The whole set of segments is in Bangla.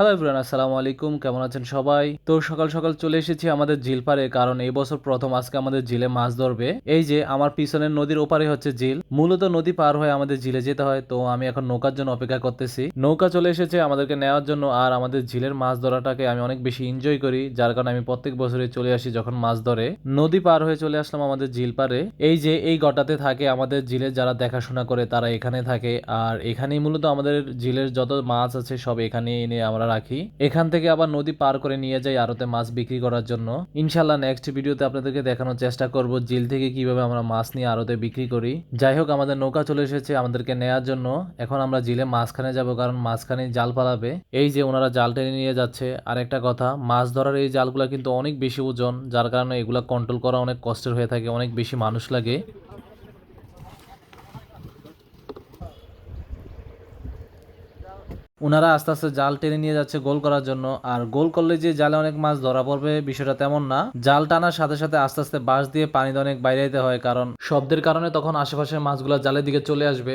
হ্যালো এভরিওয়ান আসসালামু আলাইকুম। কেমন আছেন সবাই? তো সকাল সকাল চলে এসেছি আমাদের ঝিল পারে কারণ এই বছর প্রথম আজকে আমাদের ঝিলে মাছ ধরবে। এই যে, আমার পিছনের নদীর ওপারে হচ্ছে ঝিল। মূলত নদী পার হয়ে আমাদের ঝিলে যেতে হয়, তো আমি এখন নৌকার জন্য অপেক্ষা করতেছি। নৌকা চলে এসেছে আমাদেরকে নেওয়ার জন্য, আর আমাদের ঝিলের মাছ ধরাটাকে আমি অনেক বেশি এনজয় করি, যার কারণে আমি প্রত্যেক বছরে চলে আসি যখন মাছ ধরে। নদী পার হয়ে চলে আসলাম আমাদের ঝিল পারে এই যে, এই গটাতে থাকে আমাদের ঝিলের যারা দেখাশোনা করে, তারা এখানে থাকে। আর এখানেই মূলত আমাদের ঝিলের যত মাছ আছে, সব এখানে এনে আমরা রাখি। এখান থেকে আবার নদী পার করে নিয়ে যাই আড়তে মাছ বিক্রি করার জন্য। ইনশাল্লাহ নেক্সট ভিডিওতে আপনাদেরকে দেখানোর চেষ্টা করব জিল থেকে কীভাবে আমরা মাছ নিয়ে আড়তে বিক্রি করি। যাই হোক, আমাদের নৌকা চলে এসেছে আমাদেরকে নেয়ার জন্য। এখন আমরা জিলে মাঝখানে যাব কারণ মাঝখানে জাল পালাবে। এই যে ওনারা জাল টেনে নিয়ে যাচ্ছে। আর একটা কথা, মাছ ধরার এই জালগুলা কিন্তু অনেক বেশি ওজন, যার কারণে এগুলা কন্ট্রোল করা অনেক কষ্টের হয়ে থাকে, অনেক বেশি মানুষ লাগে। ওনারা আস্তে আস্তে জাল টেনে নিয়ে যাচ্ছে গোল করার জন্য। আর গোল করলে যে জালে অনেক মাছ ধরা পড়বে বিষয়টা তেমন না। জাল টানার সাথে সাথে আস্তে আস্তে বাঁশ দিয়ে পানিতে অনেক বাইরে যেতে হয় কারণ শব্দের কারণে তখন আশেপাশের মাছগুলো জালের দিকে চলে আসবে।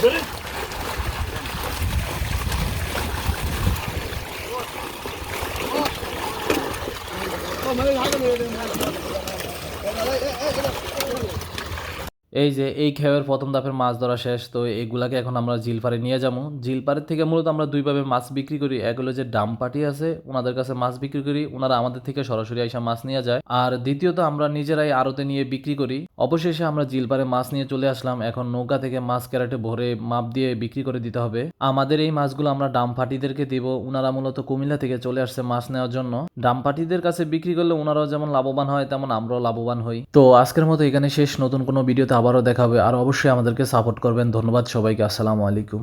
চলো এ আর দিটা এ আমি Really? এই যে এই খেয়ের প্রথম ধাপের মাছ ধরা শেষ, তো এগুলাকে এখন আমরা জিলপারে নিয়ে যাব। জিলপাড়ের থেকে মূলত আমরা দুইভাবে মাছ বিক্রি করি। এক হলো যে ডাম পাটি আছে, ওনাদের কাছে মাছ বিক্রি করি, ওনারা আমাদের থেকে সরাসরি আইসা মাছ নিয়ে যায়। আর দ্বিতীয়ত আমরা নিজেরাই আড়তে নিয়ে বিক্রি করি। অবশেষে আমরা জিলপারে মাছ নিয়ে চলে আসলাম। এখন নৌকা থেকে মাছ ক্যারেটে ভরে মাপ দিয়ে বিক্রি করে দিতে হবে। আমাদের এই মাছগুলো আমরা ডাম পাটিদেরকে দিব। ওনারা মূলত কুমিল্লা থেকে চলে আসছে মাছ নেওয়ার জন্য। ডাম পাটিদের কাছে বিক্রি করলে ওনারাও যেমন লাভবান হয়, তেমন আমরাও লাভবান হই। তো আজকের মতো এখানে শেষ। নতুন কোনো ভিডিওতে আবারও দেখা হবে আর অবশ্যই আমাদেরকে সাপোর্ট করবেন। ধন্যবাদ সবাইকে। আসসালামু আলাইকুম।